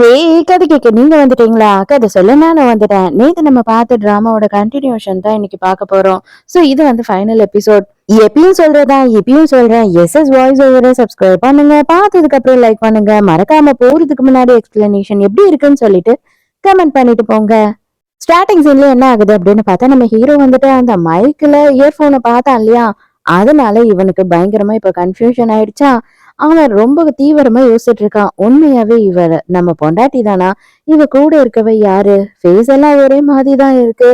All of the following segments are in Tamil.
ஹே கதை கேட்க நீங்க வந்துட்டீங்களா? கதை சொல்ல நானும் வந்துட்டேன். நேத்து நம்ம பார்த்த டிராமாவோட கண்டினியூஷன் தான் இன்னைக்கு பார்க்க போறோம். சோ இது வந்து ஃபைனல் எபிசோட் எப்பயும் சொல்றதா எப்பயும் சொல்றேன். எஸ் எஸ் வாய்ஸ் ஓவரை சப்ஸ்கிரைப் பண்ணுங்க. பார்த்ததுக்கு அப்புறம் லைக் பண்ணுங்க. மறக்காம போறதுக்கு முன்னாடி எக்ஸ்பிளனேஷன் எப்படி இருக்குன்னு சொல்லிட்டு கமெண்ட் பண்ணிட்டு போங்க. ஸ்டார்டிங் சீன்ல என்ன ஆகுது அப்படின்னு பார்த்தா நம்ம ஹீரோ வந்துட்டு அந்த மைக்ல இயர்போனை பார்த்தான் இல்லையா? அதனால இவனுக்கு பயங்கரமா இப்ப கன்ஃபியூஷன் ஆயிடுச்சா அவன் ரொம்ப தீவிரமா யோசிச்சுட்டு இருக்கான். உண்மையாவே இவ நம்ம பொண்டாட்டி தானா? இவ கூட இருக்கவ யாரு? ஃபேஸ் எல்லாம் ஒரே மாதிரி தான் இருக்கு.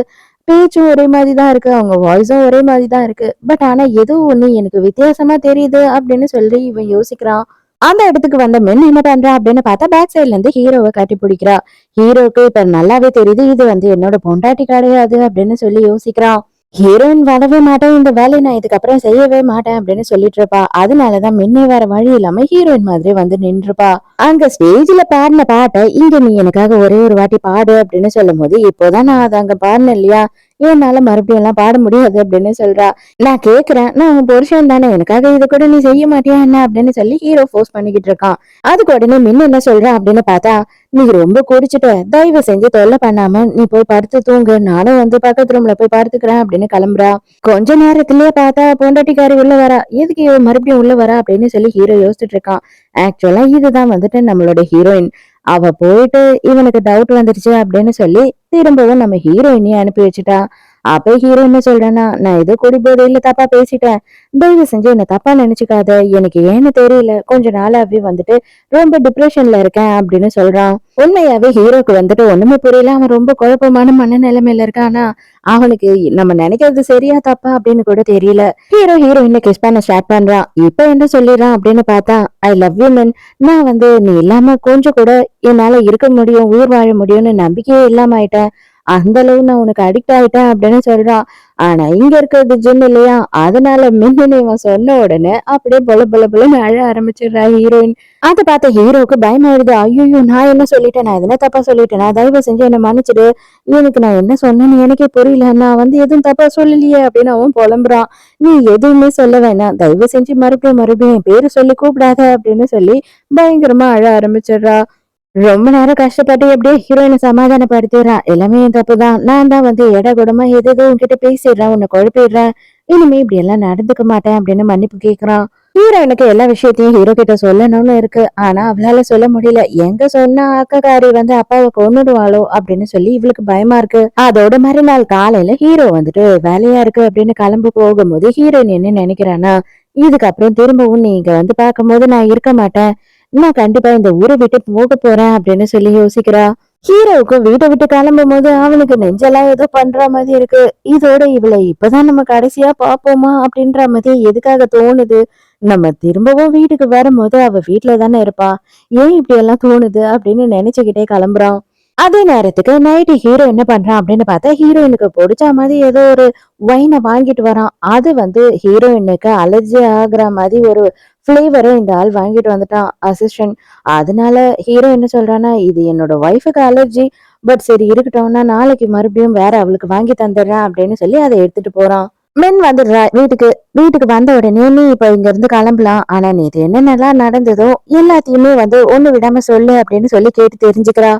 பேச்சும் ஒரே மாதிரி தான் இருக்கு. அவங்க வாய்ஸும் ஒரே மாதிரி தான் இருக்கு. பட் ஆனா ஏதோ ஒண்ணு எனக்கு வித்தியாசமா தெரியுது அப்படின்னு சொல்லி இவன் யோசிக்கிறான். அந்த இடத்துக்கு வந்த மென் என்ன பண்றா அப்படின்னு பார்த்தா பேக் சைட்ல இருந்து ஹீரோவை கட்டி பிடிக்கிறா. ஹீரோக்கு இப்ப நல்லாவே தெரியுது. இது வந்து என்னோட பொண்டாட்டி கிடையாது அப்படின்னு சொல்லி யோசிக்கிறான். ஹீரோயின் வரவே மாட்டேன் இந்த வேலையை நான் இதுக்கப்புறம் செய்யவே மாட்டேன் அப்படின்னு சொல்லிட்டு இருப்பா. அதனாலதான் முன்னே வேற வழி இல்லாம ஹீரோயின் மாதிரி வந்து நின்றுப்பா. அங்க ஸ்டேஜ்ல பாடின பாட்டை இங்க நீ எனக்காக ஒரே ஒரு வாட்டி பாடு அப்படின்னு சொல்லும் போது இப்போதான் நான் அதை அங்க பாடினேன் இல்லையா? என்னால மறுபடியும் எல்லாம் பாட முடியாது அப்படின்னு சொல்றா. நான் கேக்குறேன். நான் உன் புருஷன் தானே. எனக்காக இது கூட நீ செய்ய மாட்டியா என்ன அப்படின்னு சொல்லி ஹீரோ ஃபோர்ஸ் பண்ணிக்கிட்டு இருக்கான். அதுக்கு உடனே மின் என்ன சொல்றா அப்படின்னு பார்த்தா நீ ரொம்ப குடிச்சிட்ட. தயவு செஞ்சு தொல்லை பண்ணாம நீ போய் படுத்து தூங்கு. நானும் வந்து பக்கத்து ரூம்ல போய் படுத்துக்கிறேன் அப்படின்னு கிளம்புறா. கொஞ்ச நேரத்திலேயே பார்த்தா பொண்டாட்டிக்காரி உள்ள வரா. எதுக்கு இவ மறுபடியும் உள்ள வரா? அப்படின்னு சொல்லி ஹீரோ யோசிச்சுட்டு இருக்கான். ஆக்சுவலா இதுதான் வந்துட்டு நம்மளோட ஹீரோயின் அவ போயிட்டு இவனுக்கு டவுட் வந்துருச்சு அப்படின்னு சொல்லி திரும்பவும் நம்ம ஹீரோயினையும் அனுப்பி வச்சுட்டா. அப்ப ஹீரோ என்ன சொல்றேன்னா நான் ஏதோ குடி போதையில தப்பா பேசிட்டேன். தயவு செஞ்சு என்ன தப்பா நினைச்சுக்காத. எனக்கு ஏன்னு தெரியல. கொஞ்ச நாளாவே வந்துட்டு ரொம்ப டிப்ரெஷன்ல இருக்கேன் அப்படின்னு சொல்றான். உண்மையாவே ஹீரோக்கு வந்துட்டு ஒண்ணுமே புரியல. அவன் ரொம்ப குழப்பமான மனநிலைமையில இருக்கானா. அவனுக்கு நம்ம நினைக்கிறது சரியா தப்பா அப்படின்னு கூட தெரியல. ஹீரோ ஹீரோயினை கிஸ் பண்ண ஸ்டார்ட் பண்றான். இப்ப என்ன சொல்லிடுறான்? அப்படின்னு பார்த்தா ஐ லவ் யூ மென் நான் வந்து நீ இல்லாம கொஞ்சம் கூட என்னால இருக்க முடியும் உயிர் வாழ முடியும்னு நம்பிக்கையே இல்லாம ஆயிட்டேன். அந்த அளவு நான் உனக்கு அடிக்ட் ஆயிட்டேன் அப்படின்னு சொல்றான் ஆனா இங்க இருக்கிறது ஜிம் இல்லையா? அதனால மின்னு இவன் சொன்ன உடனே அப்படியே பொல பொல பொலன்னு அழ ஆரம்பிச்சிடுறா ஹீரோயின் அதை பார்த்த ஹீரோவுக்கு பயமாயிடுது. ஐயோ நான் என்ன சொல்லிட்டேன்? நான் எதுனா தப்பா சொல்லிட்டேன்? நான் தயவு செஞ்சு என்ன மன்னிச்சிடு. எனக்கு நான் என்ன சொன்னேன்னு எனக்கே புரியல. நான் வந்து எதுவும் தப்பா சொல்லலையே அப்படின்னு அவன் புலம்புறான் நீ எதுவுமே சொல்ல வேணாம். தயவு செஞ்சு மறுபடியும் மறுபடியும் என் பேரு சொல்லி கூப்பிடாத அப்படின்னு சொல்லி பயங்கரமா அழ ஆரம்பிச்சிடுறா. ரொம்ப நேரம் கஷ்டப்பட்டு எப்படியே ஹீரோயினை சமாதானப்படுத்திடுறான் எல்லாமே என் தப்பு தான் நான் தான் வந்து எடை கூடமா எதோ உன்கிட்ட பேசிடுறேன் உன்னை குழப்பிடுறேன். இனிமே இப்படி எல்லாம் நடந்துக்க மாட்டேன் அப்படின்னு மன்னிப்பு கேட்கிறான் ஹீரோயினுக்கு எல்லா விஷயத்தையும் ஹீரோ கிட்ட சொல்லணும்னு இருக்கு. ஆனா அவளால சொல்ல முடியல. எங்க சொன்னா அக்கக்காரி வந்து அப்பாவை கொண்டுடுவாளோ அப்படின்னு சொல்லி இவளுக்கு பயமா இருக்கு. அதோட மறுநாள் காலையில ஹீரோ வந்துட்டு வேலையா இருக்கு அப்படின்னு கிளம்பு போகும்போது ஹீரோயின் என்ன நினைக்கிறானா இதுக்கப்புறம் திரும்பவும் நீங்க வந்து பார்க்கும்போது நான் இருக்க மாட்டேன். நான் கண்டிப்பா இந்த ஊரை விட்டு போக போறேன் அப்படின்னு சொல்லி யோசிக்கிறா. ஹீரோவுக்கு வீட்டை விட்டு கிளம்பும் போது அவனுக்கு நெஞ்செல்லாம் ஏதோ பண்ற மாதிரி இருக்கு. இதோட இவளை இப்பதான் நம்ம கடைசியா பாப்போமா அப்படின்ற மாதிரி எதுக்காக தோணுது? நம்ம திரும்பவும் வீட்டுக்கு வரும்போது அவ வீட்டுல தானே இருப்பா. ஏன் இப்படி எல்லாம் தோணுது அப்படின்னு நினைச்சுக்கிட்டே கிளம்புறான். அதே நேரத்துக்கு நைட்டு ஹீரோ என்ன பண்றான் அப்படின்னு பார்த்தா ஹீரோயினுக்கு பிடிச்ச மாதிரி ஏதோ ஒரு ஒயினை வாங்கிட்டு வரான். அது வந்து ஹீரோயினுக்கு அலர்ஜி ஆகுற மாதிரி ஒரு ஃப்ளேவரை இந்த ஆள் வாங்கிட்டு வந்துட்டான் அசிஸ்டன்ட் அதனால ஹீரோ என்ன சொல்றான்னா இது என்னோட ஒய்ஃபுக்கு அலர்ஜி பட் சரி இருக்கட்டும்னா நாளைக்கு மறுபடியும் வேற அவளுக்கு வாங்கி தந்துடுறேன் அப்படின்னு சொல்லி அதை எடுத்துட்டு போறான். மென் வந்துடுறா வீட்டுக்கு வீட்டுக்கு வந்த உடனே நீ இப்ப இங்க இருந்து கிளம்பலாம். ஆனா நேற்று என்னென்னலாம் நடந்ததோ எல்லாத்தையுமே வந்து ஒண்ணு விடாம சொல்லு அப்படின்னு சொல்லி கேட்டு தெரிஞ்சுக்கிறா.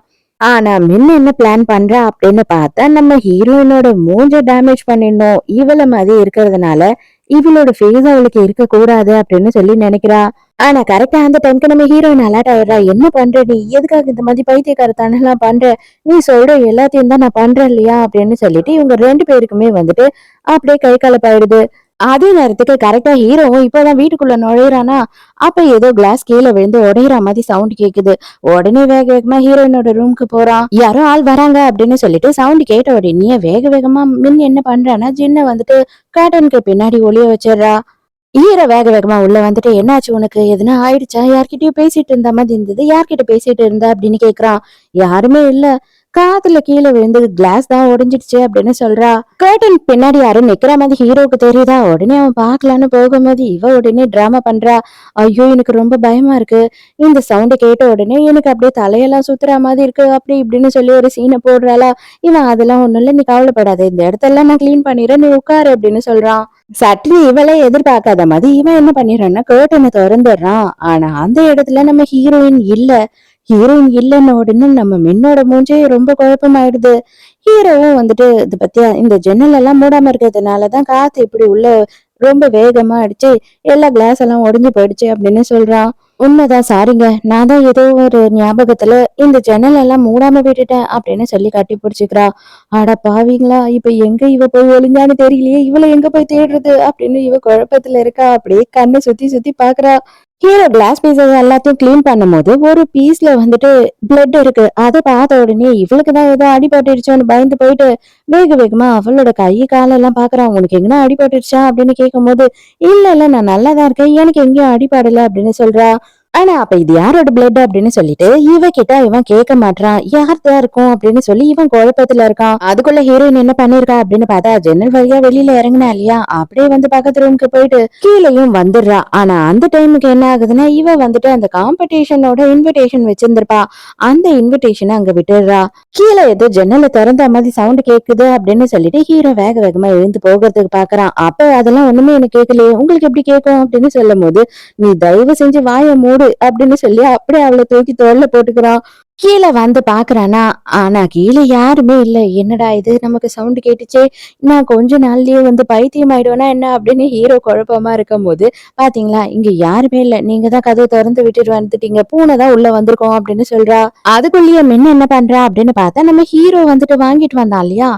ஆனா மின் என்ன பிளான் பண்றா அப்படின்னு பார்த்தா நம்ம ஹீரோயினோட மூஞ்ச டேமேஜ் பண்ணிடணும். இவள மாதிரி இருக்கிறதுனால இவளோட ஃபேஸ் அவளுக்கு இருக்க கூடாது அப்படின்னு சொல்லி நினைக்கிறா. ஆனா கரெக்டா அந்த டைம்க்கு நம்ம ஹீரோயின் அலர்ட் ஆயிடுறா. என்ன பண்ற நீ? எதுக்காக இந்த மாதிரி பைத்தியக்காரத்தனெல்லாம் பண்ற? நீ சொல்ற எல்லாத்தையும் தான் நான் பண்றேன் இல்லையா அப்படின்னு சொல்லிட்டு இவங்க ரெண்டு பேருக்குமே வந்துட்டு அப்படியே கை கலப்பாயிடுது. அதே நேரத்துக்கு கரெக்டா ஹீரோவும் இப்பதான் வீட்டுக்குள்ள நுழையிறானா? அப்ப ஏதோ கிளாஸ் கீழே விழுந்து உடையிற மாதிரி சவுண்ட் கேக்குது. உடனே வேக வேகமா ஹீரோயினோட ரூமுக்கு போறான். யாரோ ஆள் வராங்க அப்படின்னு சொல்லிட்டு சவுண்ட் கேட்ட உடனே வேக வேகமா மின் என்ன பண்றான்னா ஜின்ன வந்துட்டு காட்டனுக்கு பின்னாடி ஒளிய வச்சிடுறா. ஈர வேக வேகமா உள்ள வந்துட்டு என்னாச்சு உனக்கு? எதுனா ஆயிடுச்சா? யார்கிட்டயும் பேசிட்டு இருந்த மாதிரி இருந்தது. யார்கிட்ட பேசிட்டு இருந்தா? அப்படின்னு கேக்குறான். யாருமே இல்ல. காதுல கீழே விழுந்து கிளாஸ் தான் உடைஞ்சிடுச்சு அப்படின்னு சொல்றா. கர்டன் பின்னாடி யாரும் நிக்கிற மாதிரி ஹீரோக்கு தெரியுதா? உடனே அவன் பாக்கலான்னு போகும்போது இவ உடனே டிராமா பண்றா. ஐயோ எனக்கு ரொம்ப பயமா இருக்கு. இந்த சவுண்ட் கேட்ட உடனே எனக்கு அப்படியே தலையெல்லாம் சுத்துற மாதிரி இருக்கு. அப்படி இப்படின்னு சொல்லி ஒரு சீனை போடுறாளா. இவன் அதெல்லாம் ஒண்ணும் இல்ல நீ கவலைப்படாத. இந்த இடத்தெல்லாம் நான் கிளீன் பண்ணிடுறேன் நீ உட்காரு அப்படின்னு சொல்றான். சட்லி இவளே எதிர்பார்க்காத மாதிரி இவன் என்ன பண்ணிடுறான்னா கேர்டனை திறந்துடுறான். ஆனா அந்த இடத்துல நம்ம ஹீரோயின் இல்ல. ஹீரோயின் இல்லைன்ன உடனே நம்ம மின்னோட மூஞ்சே ரொம்ப குழப்பமாயிடுது. ஹீரோவும் வந்துட்டு இது பத்தியா இந்த ஜன்னல் எல்லாம் மூடாம இருக்கிறதுனாலதான் காத்து இப்படி உள்ள ரொம்ப வேகமா அடிச்சு எல்லா கிளாஸ் எல்லாம் உடஞ்சு போயிடுச்சு அப்படின்னு சொல்றான். உண்மைதான் சாரிங்க நான் தான் ஏதோ ஒரு ஞாபகத்துல இந்த ஜன்னல் எல்லாம் மூடாம விட்டுட்டேன் அப்படின்னு சொல்லி கட்டி பிடிச்சிக்கிறா ஆடா பாவீங்களா இப்ப எங்க இவ போய் ஒளிஞ்சான்னு தெரியலையே இவளை எங்க போய் தேடுறது அப்படின்னு இவ குழப்பத்துல இருக்கா அப்படியே கண்ணை சுத்தி சுத்தி பாக்குறா. கீழே கிளாஸ் பீசஸ் எல்லாத்தையும் க்ளீன் பண்ணும்போது ஒரு பீஸ்ல வந்துட்டு பிளட் இருக்கு. அதை பார்த்த உடனே இவளுக்கு தான் ஏதோ அடிபட்டுருச்சோன்னு பயந்து போயிட்டு வேக வேகமா அவளோட கை காலெல்லாம் பாக்குறான் உனக்கு எங்கன்னா அடிபட்டுருச்சா அப்படின்னு கேட்கும்போது இல்ல இல்ல நான் நல்லா தான் இருக்கேன். எனக்கு எங்கேயும் அடிபடல அப்படின்னு சொல்றா. ஆனா அப்ப இது யாரோட பிளட் அப்படின்னு சொல்லிட்டு இவ கிட்ட இவன் கேட்க மாட்டான் யார்தா இருக்கும் அப்படின்னு சொல்லி இவன் குழப்பத்துல இருக்கான். அதுக்குள்ள ஹீரோயின் என்ன பண்ணிருக்கா அப்படின்னு பார்த்தா ஜன்னல் வழியா வெளியில இறங்கினா இல்லையா? அப்படியே வந்து பக்கத்து ரூமுக்கு போயிட்டு கீழேயும் வந்துடுறா. ஆனா அந்த டைமுக்கு என்ன ஆகுதுன்னா இவ வந்துட்டு அந்த காம்படிஷனோட இன்விடேஷன் வச்சிருந்திருப்பா. அந்த இன்விடேஷனை அங்க விட்டுடுறா. கீழே ஏதோ ஜன்னலை திறந்த மாதிரி சவுண்ட் கேக்குது அப்படின்னு சொல்லிட்டு ஹீரோ வேக வேகமா எழுந்து போகிறதுக்கு பாக்குறான். அப்ப அதெல்லாம் ஒண்ணுமே எனக்கு கேட்கலையே. உங்களுக்கு எப்படி கேட்கும் அப்படின்னு சொல்லும் போது நீ தயவு செஞ்சு வாயை மூடு. அப்படின்னு சொல்லி அப்படியே அவளை தூக்கி தோல்ல போட்டுக்கிறான் கீழே வந்து பாக்குறானா ஆனா கீழே யாருமே இல்ல. என்னடா இது? நமக்கு சவுண்ட் கேட்டுச்சே. நான் கொஞ்ச நாள்லயே வந்து பைத்தியம் ஆயிடுவேனா என்ன அப்படின்னு ஹீரோ குழப்பமா இருக்கும் போது பாத்தீங்களா? இங்க யாருமே இல்ல. நீங்க தான் கதவை திறந்து விட்டுட்டு வந்துட்டீங்க. பூனை தான் உள்ள வந்திருக்கோம் அப்படின்னு சொல்றா. அதுக்குள்ளேயே மின்ன என்ன பண்றா அப்படின்னு பார்த்தா நம்ம ஹீரோ வந்துட்டு வாங்கிட்டு வந்தான் இல்லையா?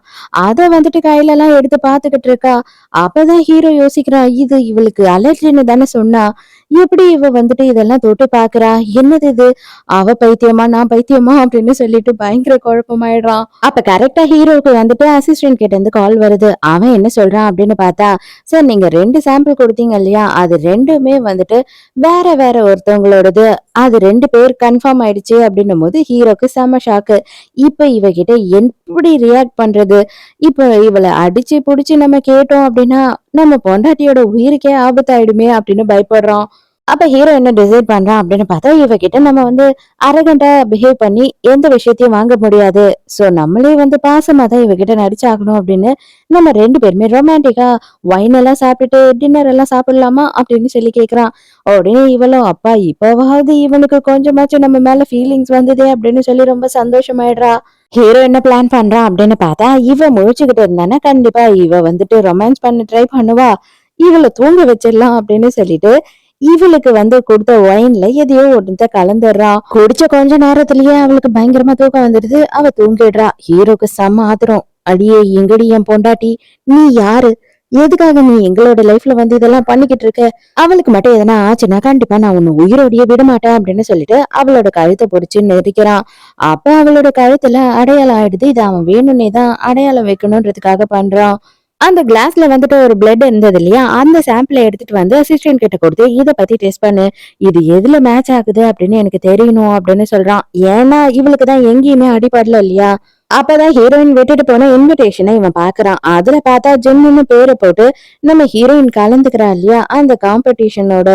அத வந்துட்டு கையில எல்லாம் எடுத்து பாத்துக்கிட்டு இருக்கா. அப்பதான் ஹீரோ யோசிக்கிறா இது இவளுக்கு அலர்ஜின்னு தானே சொன்னா. எப்படி இவ வந்துட்டு இதெல்லாம் தொட்டு பாக்குறா? என்னது இது? அவ பைத்தியமா நான் பைத்தியமா அப்படின்னு சொல்லிட்டு பயங்கர குழப்பமாயிடுறான். அப்ப கரெக்டா ஹீரோக்கு வந்துட்டு அசிஸ்டன்ட் கிட்ட இருந்து கால் வருது. அவன் என்ன சொல்றான் அப்படின்னு பார்த்தா சார் நீங்க ரெண்டு சாம்பிள் கொடுத்தீங்க இல்லையா? அது ரெண்டுமே வந்துட்டு வேற வேற ஒருத்தவங்களோடது. அது ரெண்டு பேர் கன்ஃபார்ம் ஆயிடுச்சு அப்படின்னும் போது ஹீரோக்கு செம ஷாக்கு இப்ப இவகிட்ட எப்படி ரியாக்ட் பண்றது? இப்ப இவளை அடிச்சு புடிச்சு நம்ம கேட்டோம் அப்படின்னா நம்ம பொண்டாட்டியோட உயிருக்கே ஆபத்தாயிடுமே அப்படின்னு பயப்படுறோம். அப்போ ஹீரோ என்ன டிசைட் பண்ணுறான் அப்படின்னு பார்த்தா இவகிட்ட நம்ம வந்து அரகண்டா பிஹேவ் பண்ணி எந்த விஷயத்தையும் வாங்க முடியாது. ஸோ நம்மளே வந்து பாசமாக தான் இவகிட்ட நடிச்சாகணும் அப்படின்னு நம்ம ரெண்டு பேருமே ரொமான்டிக்கா ஒயின் எல்லாம் சாப்பிட்டுட்டு டின்னர் எல்லாம் சாப்பிடலாமா அப்படின்னு சொல்லி கேட்குறான் உடனே இவளும் அப்பா இப்போவாவது இவனுக்கு கொஞ்சமாச்சும் நம்ம மேல ஃபீலிங்ஸ் வந்ததே அப்படின்னு சொல்லி ரொம்ப சந்தோஷமாயிடுறா. ஹீரோ என்ன பிளான் பண்றான் அப்படின்னு பார்த்தா இவ முழிச்சுக்கிட்டு இருந்தானா கண்டிப்பா இவ வந்துட்டு ரொமான்ஸ் பண்ண ட்ரை பண்ணுவா. இவளை தூங்க வச்சிடலாம் அப்படின்னு சொல்லிட்டு இவளுக்கு வந்து கொடுத்த ஒயின்ல எதையோ ஒன்றத கலந்துடுறான் குடிச்ச கொஞ்ச நேரத்திலேயே அவளுக்கு பயங்கரமா தூக்கம் வந்துடுது. அவ தூங்கிடுறா. ஹீரோக்கு செம்ம ஆத்திரம். அடியே எங்கடி என் பொண்டாட்டி? நீ யாரு? எதுக்காக நீ எங்களோட லைஃப்ல வந்து இதெல்லாம் பண்ணிக்கிட்டு இருக்க? அவளுக்கு மட்டும் எதனா ஆச்சுன்னா கண்டிப்பா நான் உன்னை உயிரோடைய விட மாட்டேன் அப்படின்னு சொல்லிட்டு அவளோட கழுத்தை பிடிச்சு நெருக்கிறான் அப்ப அவளோட கழுத்துல அடையாளம் ஆயிடுது. இது அவன் வேணும்னே தான் அடையாளம் வைக்கணும்ன்றதுக்காக பண்றான் அந்த கிளாஸ்ல வந்துட்டு ஒரு பிளட் இருந்தது இல்லையா? அந்த சாம்பிளை எடுத்துட்டு வந்து அசிஸ்டன்ட் கிட்ட கொடுத்து இதை பத்தி டெஸ்ட் பண்ணு. இது எதுல மேட்ச் ஆகுது அப்படின்னு எனக்கு தெரியணும் அப்படின்னு சொல்றான். ஏன்னா இவளுக்கு தான் எங்கேயுமே அடிபடல இல்லையா? அப்பதான் ஹீரோயின் விட்டுட்டு போன இன்விடேஷனை இவன் பாக்குறான் அதுல பார்த்தா ஜென்னு பேரை போட்டு நம்ம ஹீரோயின் கலந்துக்கிறா இல்லையா? அந்த காம்படிஷனோட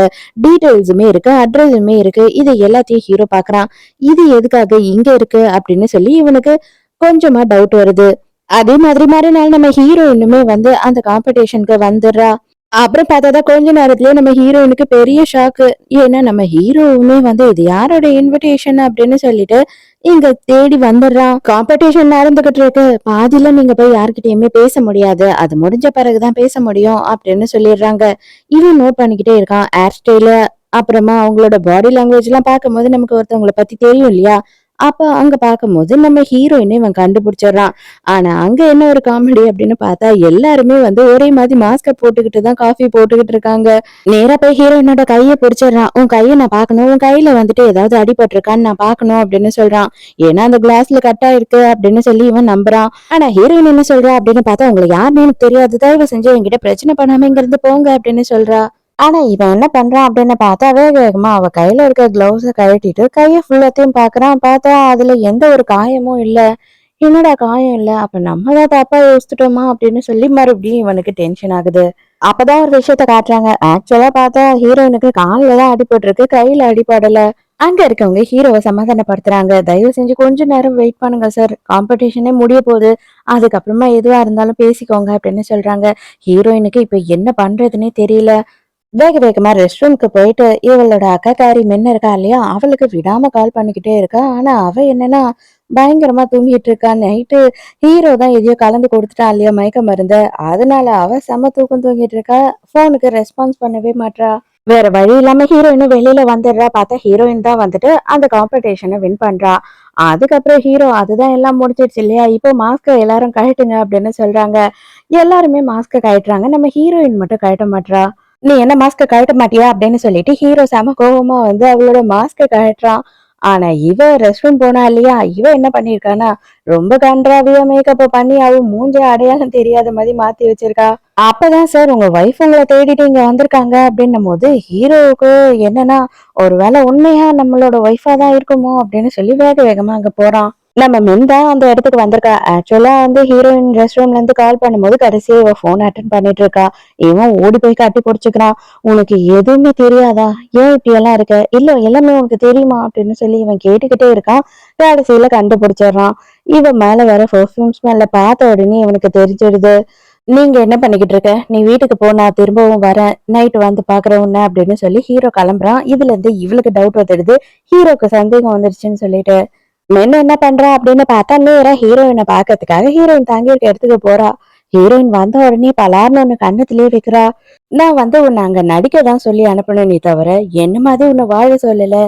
டீட்டெயில்ஸுமே இருக்கு அட்ரஸுமே இருக்கு. இது எல்லாத்தையும் ஹீரோ பாக்குறான் இது எதுக்காக இங்க இருக்கு அப்படின்னு சொல்லி இவனுக்கு கொஞ்சமா டவுட் வருது. அதே மாதிரி மறுநாள் நம்ம ஹீரோயினுமே வந்து அந்த காம்படிஷனுக்கு வந்துடுறா. அப்புறம் பார்த்தா கொஞ்ச நேரத்துலயே நம்ம ஹீரோயினுக்கு பெரிய ஷாக்கு ஏன்னா நம்ம ஹீரோவுமே வந்து இது யாரோட இன்விடேஷன் அப்படின்னு சொல்லிட்டு இங்க தேடி வந்துடுறான் காம்படிஷன் நடந்துகிட்டு இருக்கு. பாதியில நீங்க போய் யாருக்கிட்டயுமே பேச முடியாது. அது முடிஞ்ச பிறகுதான் பேச முடியும் அப்படின்னு சொல்லிடுறாங்க. இவன் நோட் பண்ணிக்கிட்டே இருக்கான். ஹேர் ஸ்டைலு அப்புறமா அவங்களோட பாடி லாங்குவேஜ் எல்லாம் பார்க்கும்போது நமக்கு ஒருத்தவங்களை பத்தி தெரியும் இல்லையா? அப்போ அங்க பார்க்கும்போது நம்ம ஹீரோயினை இவன் கண்டுபிடிச்சிடுறான். ஆனா அங்க என்ன ஒரு காமெடி அப்படின்னு பார்த்தா எல்லாருமே வந்து ஒரே மாதிரி மாஸ்கை போட்டுக்கிட்டு தான் காஃபி போட்டுக்கிட்டு இருக்காங்க. நேராக போய் ஹீரோயினோட கையை பிடிச்சிடுறான். உன் கையை நான் பார்க்கணும். உன் கையில் வந்துட்டு ஏதாவது அடிபட்டிருக்கான்னு நான் பார்க்கணும் அப்படின்னு சொல்றான். ஏன்னா அந்த கிளாஸ்ல கட் ஆயிருக்கு அப்படின்னு சொல்லி இவன் நம்புறான். ஆனா ஹீரோயின் என்ன சொல்றா அப்படின்னு பார்த்தா உங்களுக்கு யாருன்னு எனக்கு தெரியாது. தயவு செஞ்சு என்கிட்ட பிரச்சனை பண்ணாம இங்க இருந்து போங்க அப்படின்னு சொல்றா. ஆனா இவன் என்ன பண்றான் அப்படின்னு பார்த்தா வேக வேகமா அவ கையில இருக்க கிளவுஸ கழட்டிட்டு கைய ஃபுல்லத்தையும் பாக்குறான் பார்த்தா அதுல எந்த ஒரு காயமும் இல்ல. என்னடா காயம் இல்ல? அப்ப நம்ம தான் தப்பா யோசிச்சிட்டோமா அப்படின்னு சொல்லி மறுபடியும் இவனுக்கு டென்ஷன் ஆகுது. அப்பதான் ஒரு விஷயத்த காட்டுறாங்க. ஆக்சுவலா பார்த்தா ஹீரோயினுக்கு காலில் தான் அடிபட்டிருக்கு. கையில அடிபடல. அங்க இருக்கவங்க ஹீரோவை சமாதானப்படுத்துறாங்க. தயவு செஞ்சு கொஞ்ச நேரம் வெயிட் பண்ணுங்க சார் காம்படிஷனே முடிய போகுது. அதுக்கப்புறமா எதுவா இருந்தாலும் பேசிக்கோங்க அப்படின்னு சொல்றாங்க. ஹீரோயினுக்கு இப்ப என்ன பண்றதுன்னே தெரியல. வேக வேகமா ரெஸ்ட் ரூம்க்கு போயிட்டு இவளோட அக்காக்காரி மென்ன இருக்கா இல்லையா அவளுக்கு விடாம கால் பண்ணிக்கிட்டே இருக்கா. ஆனா அவ என்னன்னா பயங்கரமா தூங்கிட்டு இருக்கா. நைட்டு ஹீரோ தான் எதையோ கலந்து கொடுத்துட்டான் இல்லையா மயக்க மருந்து. அதனால அவ செம தூக்கம் தூங்கிட்டு இருக்கா. போனுக்கு ரெஸ்பான்ஸ் பண்ணவே மாட்றா. வேற வழி இல்லாம ஹீரோயினும் வெளியில வந்துடுறா. பார்த்தா ஹீரோயின் தான் வந்துட்டு அந்த காம்படிஷனை வின் பண்றா. அதுக்கப்புறம் ஹீரோ அதுதான் எல்லாம் முடிச்சிடுச்சு இல்லையா? இப்போ மாஸ்க்கை எல்லாரும் கழட்டுங்க அப்படின்னு சொல்றாங்க. எல்லாருமே மாஸ்க்கை கழட்டுறாங்க. நம்ம ஹீரோயின் மட்டும் கழட்ட மாட்டா நீ என்ன மாஸ்க்கை கழட்ட மாட்டியா அப்படின்னு சொல்லிட்டு ஹீரோ செம கோபமா வந்து அவளோட மாஸ்க்கை கழட்டுறான். ஆனா இவ ரெஸ்ட் ரூம் போனா இல்லையா? இவ என்ன பண்ணிருக்கானா ரொம்ப கன்றாவியா மேக்கப் பண்ணி அவ மூஞ்ச அடையாளம் தெரியாத மாதிரி மாத்தி வச்சிருக்கா. அப்பதான் சார் உங்க ஒய்ஃப் உங்களை தேடிட்டு இங்க வந்திருக்காங்க அப்படின்னும் போது ஹீரோவுக்கு என்னன்னா ஒருவேளை உண்மையா நம்மளோட ஒய்ஃபா தான் இருக்குமோ அப்படின்னு சொல்லி வேக வேகமா அங்க போறான். நம்ம மென் தான் அந்த இடத்துக்கு வந்திருக்கா. ஆக்சுவலா வந்து ஹீரோயின் ரெஸ்ட் ரூம்ல இருந்து கால் பண்ணும்போது கடைசியா இவ போன் அட்டன் பண்ணிட்டு இருக்கா. இவன் ஓடி போய் கட்டி பிடிச்சிக்கிறான் உனக்கு எதுவுமே தெரியாதா? ஏன் இப்படி எல்லாம் இருக்க? இல்ல எல்லாமே உனக்கு தெரியுமா? அப்படின்னு சொல்லி இவன் கேட்டுக்கிட்டே இருக்கான். கடைசியில கண்டுபிடிச்சிடுறான். இவன் மேல வர பெர்ஃப்யூம் ஸ்மெல்ல பார்த்த உடனே இவனுக்கு தெரிஞ்சிடுது. நீங்க என்ன பண்ணிக்கிட்டு இருக்க? நீ வீட்டுக்கு போ நான் திரும்பவும் வரேன். நைட் வந்து பாக்குற உன்ன அப்படின்னு சொல்லி ஹீரோ கிளம்புறான். இதுல இருந்து இவளுக்கு டவுட் வந்துடுது. ஹீரோக்கு சந்தேகம் வந்துருச்சுன்னு சொல்லிட்டு. மென்னு என்ன பண்றா அப்படின்னு பார்த்தா நேரா ஹீரோயினை பாக்கிறதுக்காக ஹீரோயின் தாங்கி இருக்க இடத்துக்கு போறா. ஹீரோயின் வந்த உடனே பலார்னு ஒண்ணு கண்ணத்திலே வைக்கிறா. நான் வந்து உன்னை அங்க நடிக்க தான் சொல்லி அனுப்பணும் நீ தவிர என்ன மாதிரி உன்னை வாழ சொல்லல?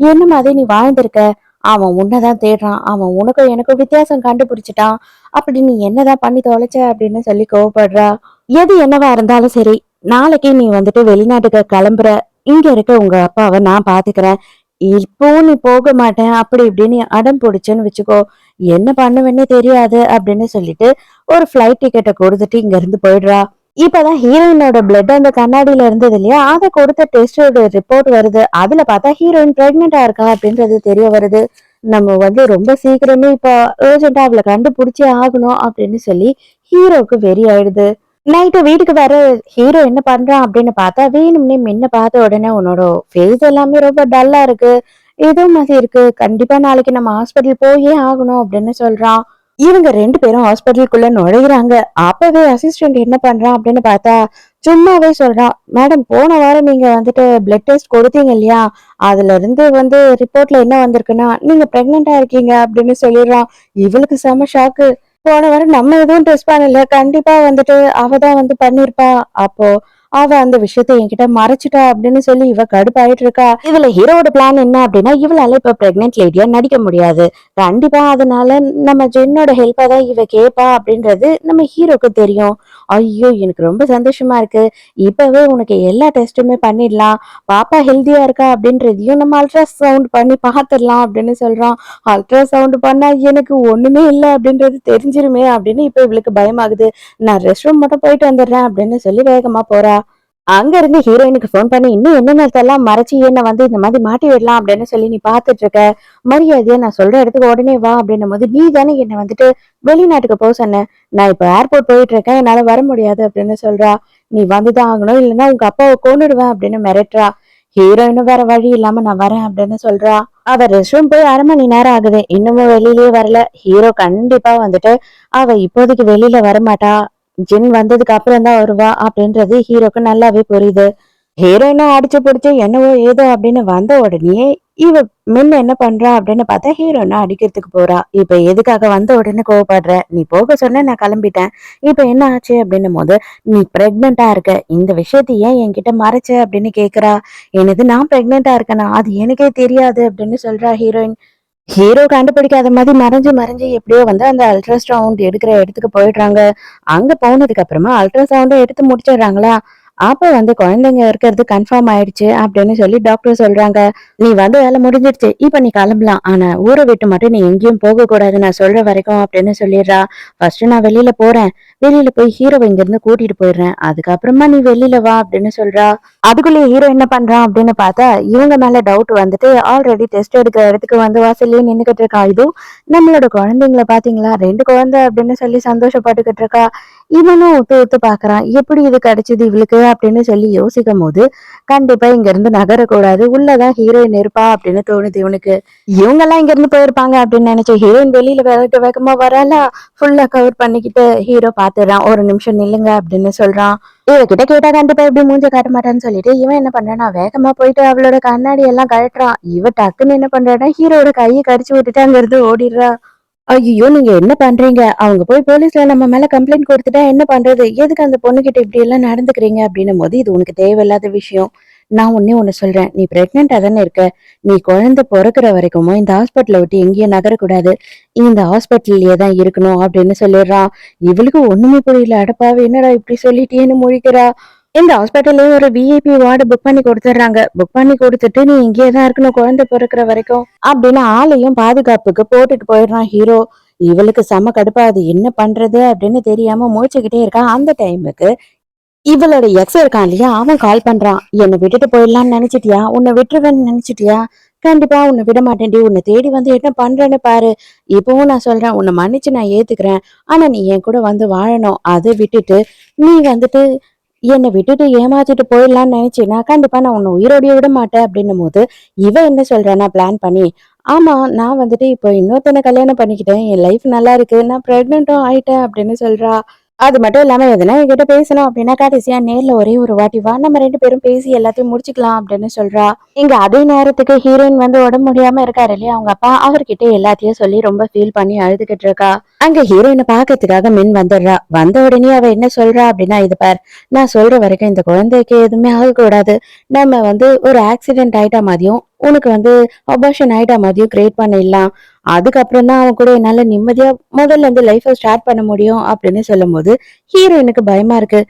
என்ன மாதிரி நீ வாழ்ந்திருக்க? அவன் உன்னதான் தேடுறான். அவன் உனக்கும் எனக்கும் வித்தியாசம் கண்டுபிடிச்சிட்டான். அப்படி நீ என்னதான் பண்ணி தொலைச்ச அப்படின்னு சொல்லி கோவப்படுறா. எது என்னவா இருந்தாலும் சரி நாளைக்கு நீ வந்துட்டு வெளிநாட்டுக்கு கிளம்புற. இங்க இருக்க உங்க அப்பாவை நான் பாத்துக்கிறேன். இப்போ நீ போக மாட்டேன் அப்படி இப்படின்னு அடம் பிடிச்சேன்னு வச்சுக்கோ. என்ன பண்ணுவேன்னே தெரியாது அப்படின்னு சொல்லிட்டு ஒரு ஃப்ளைட் டிக்கெட்டை கொடுத்துட்டு இங்க இருந்து போயிடுறா. இப்பதான் ஹீரோயினோட பிளட் அந்த கண்ணாடியில இருந்தது இல்லையா? அதை கொடுத்த டெஸ்டோட ரிப்போர்ட் வருது. அதுல பார்த்தா ஹீரோயின் பிரெக்னெண்டா இருக்கா அப்படின்றது தெரிய வருது. நம்ம வந்து ரொம்ப சீக்கிரமே இப்போ ஏர்ஜென்ட்டா அவளை கண்டுபிடிச்சே ஆகணும் அப்படின்னு சொல்லி ஹீரோக்கு வெறி ஆயிடுது. நைட்டு வீட்டுக்கு வர ஹீரோ என்ன பண்றான் அப்படின்னு பார்த்தா வேணும்னே முன்ன பார்த்த உடனே உன்னோட ஃபேஸ் எல்லாமே ரொம்ப டல்லா இருக்கு. ஏதோ மாதிரி இருக்கு. கண்டிப்பா நாளைக்கு நம்ம ஹாஸ்பிட்டல் போயே ஆகணும் அப்படின்னு சொல்றான். இவங்க ரெண்டு பேரும் ஹாஸ்பிட்டலுக்குள்ள நுழையிறாங்க. அப்பவே அசிஸ்டன்ட் என்ன பண்றான் அப்படின்னு பார்த்தா சும்மாவே சொல்றான் மேடம் போன வாரம் நீங்க வந்துட்டு பிளட் டெஸ்ட் கொடுத்தீங்க இல்லையா? அதுல இருந்து வந்து ரிப்போர்ட்ல என்ன வந்திருக்குன்னா நீங்க பிரெக்னெண்டா இருக்கீங்க அப்படின்னு சொல்லிடுறான். இவளுக்கு செம ஷாக்கு போன வாரம் நம்ம எதுவும் டெஸ்ட் பண்ணல. கண்டிப்பா வந்துட்டு அவ தான் வந்து பண்ணிருப்பா. அப்போ அவ அந்த விஷயத்தை என்கிட்ட மறைச்சிட்டா அப்படின்னு சொல்லி இவ கடுப்பாயிட்டு இருக்கா? இதுல ஹீரோட பிளான் என்ன அப்படின்னா இவளால இப்ப பிரெக்னென்ட் லேடியா நடிக்க முடியாது. கண்டிப்பா அதனால நம்ம ஜென்னோட ஹெல்ப்பா தான் இவ கேப்பா அப்படின்றது நம்ம ஹீரோக்கு தெரியும். ஐயோ எனக்கு ரொம்ப சந்தோஷமா இருக்கு. இப்பவே உனக்கு எல்லா டெஸ்ட்டுமே பண்ணிடலாம். பாப்பா ஹெல்த்தியா இருக்கா அப்படின்றதையும் நம்ம அல்ட்ரா சவுண்ட் பண்ணி பார்த்துடலாம் அப்படின்னு சொல்றான். அல்ட்ரா சவுண்ட் பண்ணா எனக்கு ஒண்ணுமே இல்லை அப்படின்றது தெரிஞ்சிருமே அப்படின்னு இப்ப இவளுக்கு பயமாகுது. நான் ரெஸ்ட் ரூம் மட்டும் போயிட்டு வந்துடுறேன் அப்படின்னு சொல்லி வேகமா போறா. அங்க இருந்து ஹீரோயினுக்கு ஃபோன் பண்ணி இன்னும் என்னென்னத்தெல்லாம் மறைச்சு என்ன வந்து இந்த மாதிரி மாட்டி விடலாம் அப்படின்னு சொல்லி நீ பாத்துட்டு இருக்க. மரியாதையா நான் சொல்ற இடத்துக்கு உடனே வா அப்படின்னும் போது நீ தானே என்ன வந்துட்டு வெளிநாட்டுக்கு போக சொன்ன. நான் இப்ப ஏர்போர்ட் போயிட்டு இருக்கேன். என்னால வர முடியாது அப்படின்னு சொல்றா. நீ வந்துதான் ஆகணும். இல்லைன்னா உங்க அப்பாவை கொண்டுடுவேன் அப்படின்னு மிரட்டுறா. ஹீரோயினும் வேற வழி இல்லாம நான் வரேன் அப்படின்னு சொல்றா. அவ ரெஸ்ட் ரூம் போய் அரை மணி நேரம் ஆகுது. இன்னமும் வெளியிலயே வரல. ஹீரோ கண்டிப்பா வந்துட்டு அவ இப்போதைக்கு வெளியில வரமாட்டா. ஜின் வந்ததுக்கு அப்புறம் தான் வருவா அப்படின்றது ஹீரோக்கு நல்லாவே புரியுது. ஹீரோயினா அடிச்சு பிடிச்சு என்னவோ ஏதோ அப்படின்னு வந்த உடனே இவ மின் என்ன பண்றா அப்படின்னு பார்த்தா ஹீரோனா அடிக்கிறதுக்கு போறா. இப்ப எதுக்காக வந்த உடனே கோவப்படுற? நீ போக சொன்ன நான் கிளம்பிட்டேன். இப்ப என்ன ஆச்சு அப்படின்னும் போது நீ பிரெக்னெண்டா இருக்க. இந்த விஷயத்த ஏன் என்கிட்ட மறைச்ச அப்படின்னு கேக்குறா. எனது நான் பிரெக்னெண்டா இருக்கேனா? அது எனக்கே தெரியாது அப்படின்னு சொல்றா ஹீரோயின். ஹீரோ கண்டுபிடிக்காத மாதிரி மறைஞ்சு மறைஞ்சு எப்படியோ வந்து அந்த அல்ட்ராசவுண்ட் எடுக்கிற இடத்துக்கு போயிடுறாங்க. அங்க போனதுக்கு அப்புறமா அல்ட்ராசவுண்டை எடுத்து முடிச்சிடுறாங்களா? அப்போ வந்து குழந்தைங்க இருக்கிறது கன்ஃபார்ம் ஆயிடுச்சு அப்படின்னு சொல்லி டாக்டர் சொல்றாங்க. நீ வந்து வேலை முடிஞ்சிருச்சு. இப்ப நீ கிளம்பலாம். ஆனா ஊரை விட்டு மட்டும் நீ எங்கேயும் போக கூடாது. நான் சொல்ற வரைக்கும் அப்படின்னு சொல்லிடுறா. ஃபர்ஸ்ட் நான் வெளியில போறேன். வெளியில போய் ஹீரோவை இங்க இருந்து கூட்டிட்டு போயிடுறேன். அதுக்கப்புறமா நீ வெளியில வா அப்படின்னு சொல்றா. அதுக்குள்ளே ஹீரோ என்ன பண்றான் அப்படின்னு பார்த்தா இவங்க மேல டவுட் வந்துட்டு ஆல்ரெடி டெஸ்ட் எடுக்கிற இடத்துக்கு வந்து வாசல்லயே நின்னுகிட்டு இருக்கா. இதுவும் நம்மளோட குழந்தைங்கள பாத்தீங்களா ரெண்டு குழந்தை அப்படின்னு சொல்லி சந்தோஷப்பட்டுக்கிட்டு இருக்கா. இவனும் ஒத்து ஒத்து பாக்குறான் எப்படி இது கிடைச்சது இவளுக்கு அப்படின்னு சொல்லி யோசிக்கும் போது கண்டிப்பா இங்க இருந்து நகரக்கூடாது. உள்ளதான் ஹீரோயின் இருப்பா அப்படின்னு தோணுது இவனுக்கு. இவங்க எல்லாம் இங்க இருந்து போயிருப்பாங்க அப்படின்னு நினைச்ச ஹீரோயின் வெளியில வேக வேகமா வராலா ஃபுல்லா கவர் பண்ணிக்கிட்டு ஹீரோ பாத்துறான் ஒரு நிமிஷம் நில்லுங்க அப்படின்னு சொல்றான். இவகிட்ட கேட்டா கண்டிப்பா இப்படி மூஞ்ச காட்ட மாட்டான்னு சொல்லிட்டு இவன் என்ன பண்றானா வேகமா போயிட்டு அவளோட கண்ணாடி எல்லாம் கழட்டுறான். இவ டக்குன்னு என்ன பண்றானா ஹீரோட கையை கடிச்சு விட்டுட்டு அங்க இருந்து ஓடிடுறா. ஐயோ நீங்க என்ன பண்றீங்க? அவங்க போய் போலீஸ்ல நம்ம மேல கம்ப்ளைண்ட் கொடுத்துட்டா என்ன பண்றது? எதுக்கு அந்த பொண்ணுகிட்ட இப்படி எல்லாம் நடந்துக்கிறீங்க? அப்படின்னும் போது இது உனக்கு தேவையில்லாத விஷயம். நான் ஒன்னே ஒண்ணு சொல்றேன். நீ பிரெக்னெண்டா தானே இருக்க. நீ குழந்தை பிறக்கிற வரைக்குமோ இந்த ஹாஸ்பிட்டலை விட்டு எங்கேயும் நகரக்கூடாது. இந்த ஹாஸ்பிட்டல்லையே தான் இருக்கணும் அப்படின்னு சொல்லிடுறான் இவளுக்கு ஒண்ணுமே புரியல. அடப்பாவே என்னடா இப்படி சொல்லிட்டேன்னு முழிக்கிறா? இந்த ஹாஸ்பிட்டல்லே ஒரு விஐபி வார்டு புக் பண்ணி கொடுத்துட்றாங்க. புக் பண்ணி கொடுத்துட்டு நீ இங்கேயே தான் இருக்கணும் குழந்தை பிறக்கிற வரைக்கும். அப்படின்னு ஆளையும் பாதுகாப்புக்கு போட்டுட்டு போயிடுறான் ஹீரோ. இவளுக்கு செம கடுப்பா அது என்ன பண்றது அப்படின்னு தெரியாம முழிச்சுக்கிட்டே இருக்கான். அந்த டைமுக்கு இவளோட எக்ஸ் இருக்கான் இல்லையா அவன் கால் பண்றான். என்னை விட்டுட்டு போயிடலாம்னு நினைச்சிட்டியா? உன்னை விட்டுருவேன்னு நினைச்சிட்டியா? கண்டிப்பா உன்னை விட மாட்டேன்டி. உன்னை தேடி வந்து என்ன பண்றேன்னு பாரு. இப்பவும் நான் சொல்றேன் உன்னை மன்னிச்சு நான் ஏத்துக்கிறேன். ஆனா நீ என் கூட வந்து வாழணும். அதை விட்டுட்டு நீ வந்துட்டு என்னை விட்டுட்டு ஏமாத்திட்டு போயிடலாம்னு நினைச்சேன்னா கண்டிப்பா நான் உன்னை உயிரோடய விட மாட்டேன் அப்படின்னும் போது இவ என்ன சொல்றேன்னா பிளான் பண்ணி ஆமா நான் வந்துட்டு இப்போ இன்னொருத்தனை கல்யாணம் பண்ணிக்கிட்டேன். என் லைஃப் நல்லா இருக்கு. நான் ப்ரெக்னெண்ட்டும் ஆயிட்டேன் அப்படின்னு சொல்றா. அது மட்டும் இல்லாமல் எதனா என்கிட்ட பேசணும் அப்படின்னா கடைசியாக நேரில் ஒரே ஒரு வாட்டி வா நம்ம ரெண்டு பேரும் பேசி எல்லாத்தையும் முடிச்சுக்கலாம் அப்படின்னு சொல்றா. இங்க அதே நேரத்துக்கு ஹீரோயின் வந்து உடம்பு முடியாம இருக்காரு இல்லையா அவங்க அப்பா அவர்கிட்ட எல்லாத்தையும் சொல்லி ரொம்ப ஃபீல் பண்ணி அழுதுகிட்டு இருக்கா. அங்க ஹீரோயினை பாக்கிறதுக்காக மின் வந்துடுறா. வந்த உடனே அவ என்ன சொல்றா அப்படின்னா இது பார் நான் சொல்ற வரைக்கும் இந்த குழந்தைக்கு எதுவுமே ஆகக்கூடாது. நம்ம வந்து ஒரு ஆக்சிடென்ட் ஆயிட்டா மாதிரியும் உனக்கு வந்து அபாஷன் ஆயிட்டா மாதிரியும் கிரியேட் பண்ணிடலாம். அதுக்கப்புறம் தான் அவன் கூட என்னால நிம்மதியா முதல்ல இருந்து லைஃபை ஸ்டார்ட் பண்ண முடியும் அப்படின்னு சொல்லும் போது ஹீரோயினுக்கு பயமா இருக்கு.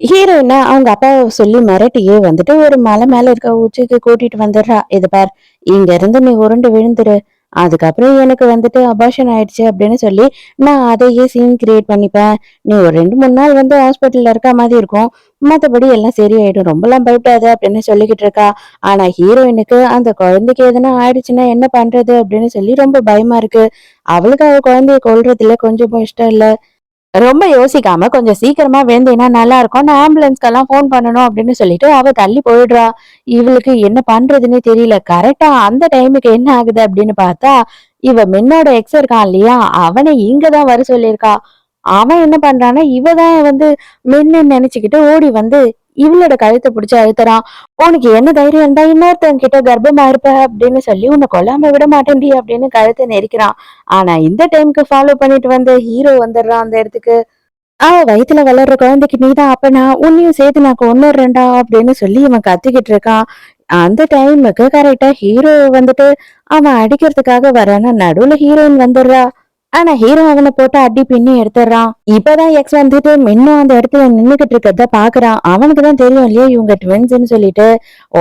ஹீரோயினை அவங்க அப்பாவை சொல்லி மிரட்டியே வந்துட்டு ஒரு மலை மேல இருக்க உச்சிக்கு கூட்டிட்டு வந்துடுறா. இது பார் இங்க இருந்து நீ உருண்டு விழுந்துரு. அதுக்கப்புறம் எனக்கு வந்துட்டு அபாஷன் ஆயிடுச்சு அப்படின்னு சொல்லி நான் அதையே சீன் கிரியேட் பண்ணிப்பேன். நீ ஒரு ரெண்டு மூணு நாள் வந்து ஹாஸ்பிட்டல்ல இருக்க மாதிரி இருக்கும். மற்றபடி எல்லாம் சரியாயிடும். ரொம்பலாம் பயப்படாது அப்படின்னு சொல்லிக்கிட்டு இருக்கா. ஆனா ஹீரோயினுக்கு அந்த குழந்தைக்கு எதனா ஆயிடுச்சுன்னா என்ன பண்றது அப்படின்னு சொல்லி ரொம்ப பயமா இருக்கு. அவளுக்கு அவ குழந்தைய கொள்றதுல கொஞ்சம் இஷ்டம் இல்லை. ரொம்ப யோசிக்காம கொஞ்சம் சீக்கிரமா வேந்தேன்னா நல்லா இருக்கும் நான் ஆம்புலன்ஸ்க்கெல்லாம் ஃபோன் பண்ணணும் அப்படின்னு சொல்லிட்டு அவ தள்ளி போயிடுறா. இவளுக்கு என்ன பண்றதுன்னே தெரியல. கரெக்டா அந்த டைமுக்கு என்ன ஆகுது அப்படின்னு பார்த்தா இவ மின்னோட எக்ஸ் இருக்கான் இல்லையா? அவனை இங்கதான் வர சொல்லியிருக்கா. அவன் என்ன பண்றான்னா இவ தான் வந்து மின்னு நினைச்சுக்கிட்டு ஓடி வந்து இவளோட கழுத்தை பிடிச்சி அழுத்துறான். உனக்கு என்ன தைரியம் இருந்தா இன்னொருத்தவங்க கிட்ட கர்ப்பமா இருப்ப அப்படின்னு சொல்லி உன்னை கொல்லாம விட மாட்டேன்டி அப்படின்னு கழுத்தை நெரிக்கிறான். ஆனா இந்த டைம்க்கு ஃபாலோ பண்ணிட்டு வந்த ஹீரோ வந்துடுறான் அந்த இடத்துக்கு. அவ வயித்துல வளர்ற குழந்தைக்கு நீதான் அப்பனா உன்னையும் சேர்த்து நான் கொண்டுறேன்டா அப்படின்னு சொல்லி இவன் கத்திக்கிட்டு இருக்கான். அந்த டைமுக்கு கரெக்டா ஹீரோ வந்துட்டு அவன் அடிக்கிறதுக்காக வரானா நடுவுல ஹீரோயின் வந்துடுறா. ஆனா ஹீரோ அவனை போட்டு அடி பின்னி எடுத்துடுறான். இப்பதான் எக்ஸ் வந்துட்டு மின்னும் அந்த இடத்துல நின்னுகிட்டு இருக்கிறத பாக்குறான். அவனுக்கு தான் தெரியும் இல்லையா இவங்க ட்வின்ஸ்னு சொல்லிட்டு.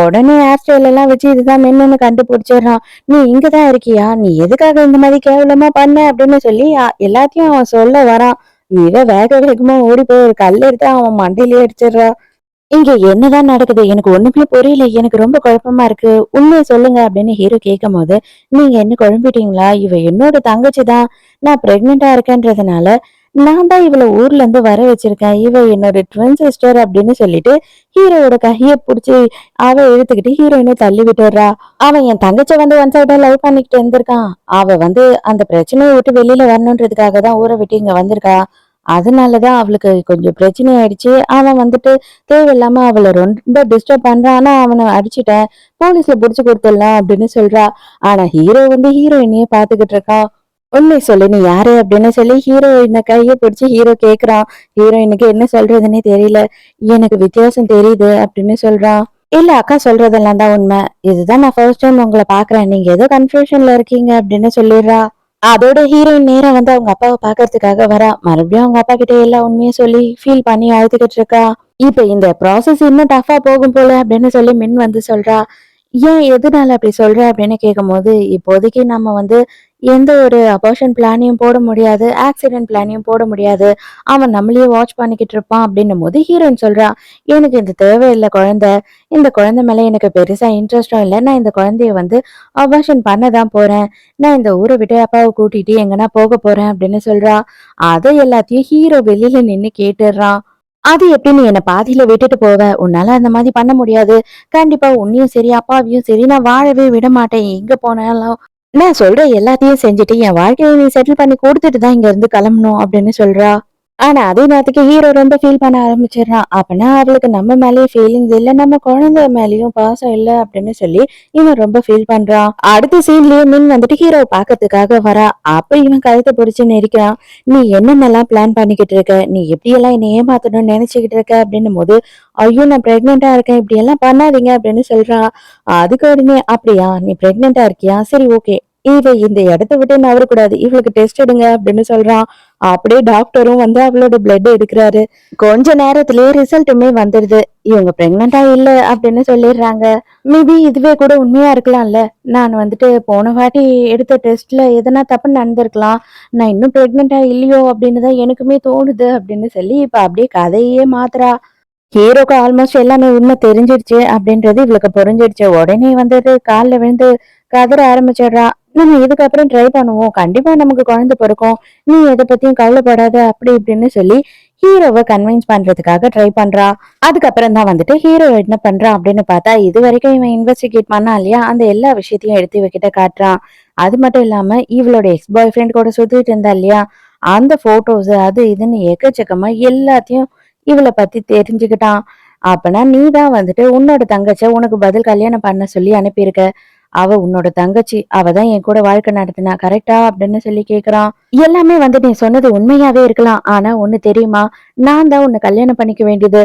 உடனே ஹேர் எல்லாம் வச்சு இதுதான் மின்னுன்னு கண்டுபிடிச்சிடுறான். நீ இங்கதான் இருக்கியா? நீ எதுக்காக இந்த மாதிரி கேவலமா பண்ண அப்படின்னு சொல்லி எல்லாத்தையும் அவன் சொல்ல வரான். இவ வேக வேகமா ஓடி போய் ஒரு கல் எடுத்து அவன் மண்டையிலேயே அடிச்சிடுறான். இங்க என்னதான் நடக்குது? எனக்கு ஒண்ணுமே புரியல. எனக்கு ரொம்ப குழப்பமா இருக்கு. உண்மையை சொல்லுங்க அப்படின்னு ஹீரோ கேட்கும் போது நீங்க என்ன குழம்பிட்டீங்களா? இவ என்னோட தங்கச்சி தான். நான் பிரெக்னெண்டா இருக்கேன்றதுனால நான் தான் இவள ஊர்ல இருந்து வர வச்சிருக்கேன். இவ என்னோட ட்வின் சிஸ்டர் அப்படின்னு சொல்லிட்டு ஹீரோவோட கைய புடிச்சு அவ இழுத்துக்கிட்டு ஹீரோயினை தள்ளி விட்டுறா அவன் என் தங்கச்ச வந்து ஒன் சைடா லவ் பண்ணிக்கிட்டு இருந்திருக்கான். அவ வந்து அந்த பிரச்சனையை விட்டு வெளியில வரணுன்றதுக்காக தான் ஊரை விட்டு இங்க வந்திருக்கா. அதனால தான் அவளுக்கு கொஞ்சம் பிரச்சனை ஆயிடுச்சு. அவன் வந்துட்டு தேவையில்லாம அவளை ரொம்ப டிஸ்டர்ப் பண்றான். ஆனால் அவனை அடிச்சிட்டேன் போலீஸ்ல புடிச்சு கொடுத்துடலாம் அப்படின்னு சொல்றா. ஆனா ஹீரோ வந்து ஹீரோயினையே பாத்துக்கிட்டு இருக்கான் உண்மை சொல்லு நீ யாரு அப்படின்னு சொல்லி ஹீரோயினை கையை பிடிச்சி ஹீரோ கேக்குறான். ஹீரோயினுக்கு என்ன சொல்றதுன்னே தெரியல. எனக்கு வித்தியாசம் தெரியுது அப்படின்னு சொல்றான் இல்ல அக்கா சொல்றதெல்லாம் தான் உண்மை. இதுதான் நான் ஃபர்ஸ்ட் டைம் உங்களை பாக்குறேன் நீங்க ஏதோ கன்ஃபியூஷன்ல இருக்கீங்க அப்படின்னு சொல்லிடுறா. அதோட ஹீரோயின் நேரம் வந்து அவங்க அப்பாவை பாக்குறதுக்காக வரா. மறுபடியும் அவங்க அப்பா கிட்ட எல்லா உண்மையும் சொல்லி ஃபீல் பண்ணி அழுதுகிட்டு இருக்கா. இப்ப இந்த ப்ராசஸ் இன்னும் டஃபா போகும் போல அப்படின்னு சொல்லி மின் வந்து சொல்றா. ஏன் எதனால அப்படி சொல்ற அப்படின்னு கேட்கும்போது இப்போதைக்கு நம்ம வந்து எந்த ஒரு அபார்ஷன் பிளானையும் போட முடியாது ஆக்சிடென்ட் பிளானையும் போட முடியாது. அவன் நம்மளையே வாட்ச் பண்ணிக்கிட்டு இருப்பான் அப்படின்னும் போது ஹீரோயின் சொல்கிறான் எனக்கு இந்த தேவையில்லை குழந்தை. இந்த குழந்தை மேலே எனக்கு பெருசா இன்ட்ரெஸ்டும் இல்லை. நான் இந்த குழந்தைய வந்து அபார்ஷன் பண்ண தான் போறேன். நான் இந்த ஊரை விட்டு அப்பாவை கூட்டிட்டு எங்கன்னா போக போறேன் அப்படின்னு சொல்றா. அதை எல்லாத்தையும் ஹீரோ வெளியில நின்று கேட்டுடுறான். அது எப்படி நீ என்னை பாதியில விட்டுட்டு போவ? உன்னால அந்த மாதிரி பண்ண முடியாது. கண்டிப்பா உன்னையும் சரி அப்பாவையும் சரி நான் வாழவே விட மாட்டேன். எங்க போனாலும் நான் சொல்ற எல்லாத்தையும் செஞ்சுட்டு என் வாழ்க்கையை நீ செட்டில் பண்ணி கொடுத்துட்டு தான் இங்க இருந்து கிளம்பணும் அப்படின்னு சொல்றா. ஆனா அதே நேரத்துக்கு ஹீரோ ரொம்ப ஃபீல் பண்ண ஆரம்பிச்சிடுறான். அப்படின்னா அவளுக்கு நம்ம மேலேயும் ஃபீலிங்ஸ் இல்ல நம்ம குழந்தை மேலயும் பாசம் இல்ல அப்படின்னு சொல்லி இவன் ரொம்ப ஃபீல் பண்றான். அடுத்த சீன்லயே மின் வந்துட்டு ஹீரோ பாக்கிறதுக்காக வரா. அப்ப இவன் கழுத்தை பிடிச்சு நெரிக்கிறான். நீ என்னென்னலாம் பிளான் பண்ணிக்கிட்டு இருக்க? நீ எப்படி எல்லாம் என்னை ஏமாத்தணும்னு நினைச்சுக்கிட்டு இருக்க? அப்படின்னும் போது ஐயோ நான் பிரெக்னெண்டா இருக்கேன். இப்படி எல்லாம் பண்ணாதீங்க அப்படின்னு சொல்றான் அதுக்கு உடனே அப்படியா? நீ பிரெக்னெண்டா இருக்கியா? சரி ஓகே இவ இந்த இடத்த விட்டு நவரக்கூடாது இவளுக்கு டெஸ்ட் எடுங்க அப்படின்னு சொல்றான். அப்படியே டாக்டரும் வந்து அவளோட பிளட் எடுக்கிறாரு. கொஞ்ச நேரத்திலேயே ரிசல்ட்டுமே வந்துடுது. இவங்க பிரெக்னண்டா இல்ல அப்படின்னு சொல்லிடுறாங்க. மேபி இதுவே கூட உண்மையா இருக்கலாம்ல. நான் வந்துட்டு போன வாட்டி எடுத்த டெஸ்ட்ல எதனா தப்பு நடந்திருக்கலாம். நான் இன்னும் பிரெக்னண்டா இல்லையோ அப்படின்னு தான் எனக்குமே தோணுது அப்படின்னு சொல்லி இப்ப அப்படியே கதையே மாத்துறா. ஹீரோக்கு ஆல்மோஸ்ட் எல்லாமே உண்மை தெரிஞ்சிடுச்சு அப்படின்றது இவளுக்கு புரிஞ்சிடுச்சு உடனே வந்துட்டு காலில் விழுந்து கதற ஆரம்பிச்சிடுறா. நம்ம இதுக்கப்புறம் ட்ரை பண்ணுவோம். கண்டிப்பா நமக்கு குழந்தை பிறக்கும். நீ எதை பத்தியும் கவலைப்படாத அப்படி இப்படின்னு சொல்லி ஹீரோவை கன்வின்ஸ் பண்றதுக்காக ட்ரை பண்றா. அதுக்கப்புறம் தான் வந்துட்டு ஹீரோ என்ன பண்றான் அப்படின்னு பார்த்தா இது வரைக்கும் இவன் இன்வெஸ்டிகேட் பண்ணா இல்லையா? அந்த எல்லா விஷயத்தையும் எடுத்து இவகிட்ட காட்டுறான் அது மட்டும் இல்லாம இவளோட எக்ஸ் பாய் ஃப்ரெண்ட் கூட சுத்திட்டு இருந்தா இல்லையா? அந்த போட்டோஸ் அது இதுன்னு எக்கச்சக்கமா எல்லாத்தையும் இவளை பத்தி தெரிஞ்சுக்கிட்டான். அப்பனா நீ தான் வந்துட்டு உன்னோட தங்கச்ச உனக்கு பதில் கல்யாணம் பண்ண சொல்லி அனுப்பியிருக்க. அவ உன்னோட தங்கச்சி அவ தான் என் கூட வாழ்க்கை நடத்தினா கரெக்டா அப்படின்னு சொல்லி கேக்குறான். எல்லாமே வந்து நீ சொன்னது உண்மையாவே இருக்கலாம். ஆனா ஒண்ணு தெரியுமா? நான் தான் உன்னை கல்யாணம் பண்ணிக்க வேண்டியது.